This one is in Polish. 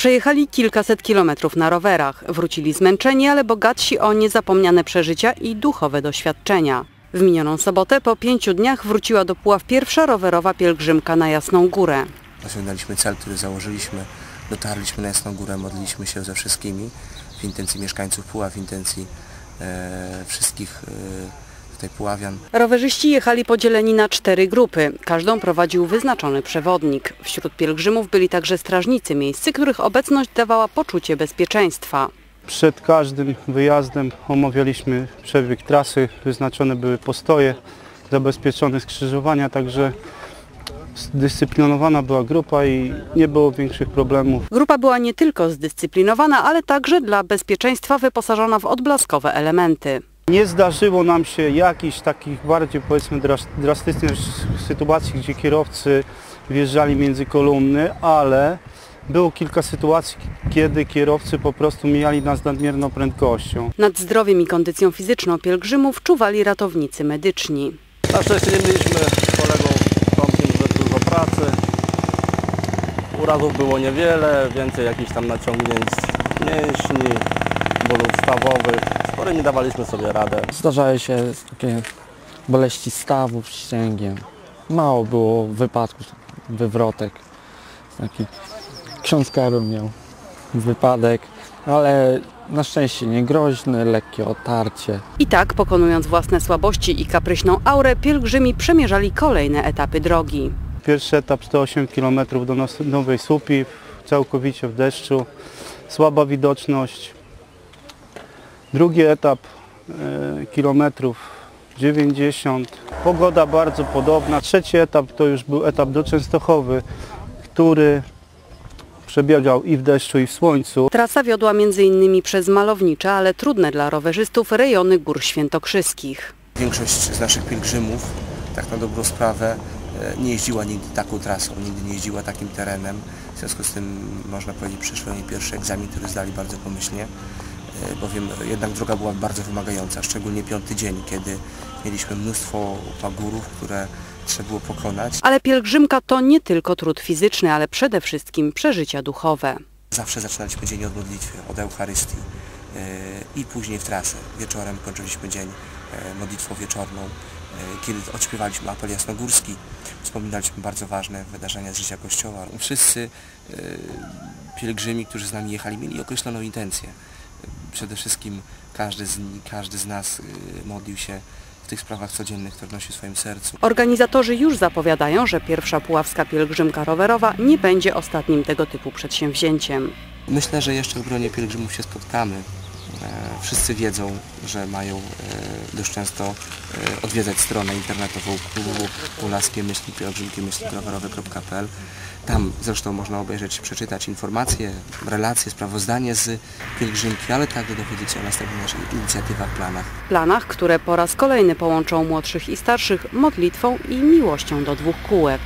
Przejechali kilkaset kilometrów na rowerach. Wrócili zmęczeni, ale bogatsi o niezapomniane przeżycia i duchowe doświadczenia. W minioną sobotę po pięciu dniach wróciła do Puław pierwsza rowerowa pielgrzymka na Jasną Górę. Osiągnęliśmy cel, który założyliśmy. Dotarliśmy na Jasną Górę, modliliśmy się ze wszystkimi w intencji mieszkańców Puław, w intencji e, wszystkich e, tutaj Puławian. Rowerzyści jechali podzieleni na cztery grupy. Każdą prowadził wyznaczony przewodnik. Wśród pielgrzymów byli także strażnicy miejscy, których obecność dawała poczucie bezpieczeństwa. Przed każdym wyjazdem omawialiśmy przebieg trasy, wyznaczone były postoje, zabezpieczone skrzyżowania, także zdyscyplinowana była grupa i nie było większych problemów. Grupa była nie tylko zdyscyplinowana, ale także dla bezpieczeństwa wyposażona w odblaskowe elementy. Nie zdarzyło nam się jakichś takich bardziej powiedzmy dras- drastycznych sytuacji, gdzie kierowcy wjeżdżali między kolumny, ale było kilka sytuacji, kiedy kierowcy po prostu mijali nas nadmierną prędkością. Nad zdrowiem i kondycją fizyczną pielgrzymów czuwali ratownicy medyczni. Na szczęście nie mieliśmy z kolegą Tomkiem zbyt dużo pracy. Urazów było niewiele, więcej jakichś tam naciągnięć mięśni, bólów stawowych. Którymi dawaliśmy sobie radę. Zdarzały się takie boleści stawów ścięgiem. Mało było wypadków, wywrotek. Taki ksiądz Karol miał wypadek, ale na szczęście nie groźny, lekkie otarcie. I tak, pokonując własne słabości i kapryśną aurę, pielgrzymi przemierzali kolejne etapy drogi. Pierwszy etap 108 km do Nowej Słupi, całkowicie w deszczu, słaba widoczność. Drugi etap e, kilometrów 90, pogoda bardzo podobna. Trzeci etap to już był etap do Częstochowy, który przebiegał i w deszczu i w słońcu. Trasa wiodła m.in. przez malownicze, ale trudne dla rowerzystów rejony Gór Świętokrzyskich. Większość z naszych pielgrzymów, tak na dobrą sprawę, e, nie jeździła nigdy taką trasą, nigdy nie jeździła takim terenem. W związku z tym można powiedzieć przeszły oni pierwszy egzamin, który zdali bardzo pomyślnie, bowiem jednak droga była bardzo wymagająca, szczególnie piąty dzień, kiedy mieliśmy mnóstwo pagórów, które trzeba było pokonać. Ale pielgrzymka to nie tylko trud fizyczny, ale przede wszystkim przeżycia duchowe. Zawsze zaczynaliśmy dzień od modlitwy, od Eucharystii e, i później w trasę. Wieczorem kończyliśmy dzień e, modlitwą wieczorną, e, kiedy odśpiewaliśmy apel jasnogórski, wspominaliśmy bardzo ważne wydarzenia z życia Kościoła. Wszyscy e, pielgrzymi, którzy z nami jechali, mieli określoną intencję. Przede wszystkim każdy z, każdy z nas e, modlił się w tych sprawach codziennych, które nosi w swoim sercu. Organizatorzy już zapowiadają, że pierwsza puławska pielgrzymka rowerowa nie będzie ostatnim tego typu przedsięwzięciem. Myślę, że jeszcze w gronie pielgrzymów się spotkamy. E, Wszyscy wiedzą, że mają e, dość często e, odwiedzać stronę internetową Rowerowe.pl. Tam zresztą można obejrzeć, przeczytać informacje, relacje, sprawozdanie z pielgrzymki, ale także dowiedzieć się o następnych naszych inicjatywach, planach. Planach, które po raz kolejny połączą młodszych i starszych modlitwą i miłością do dwóch kółek.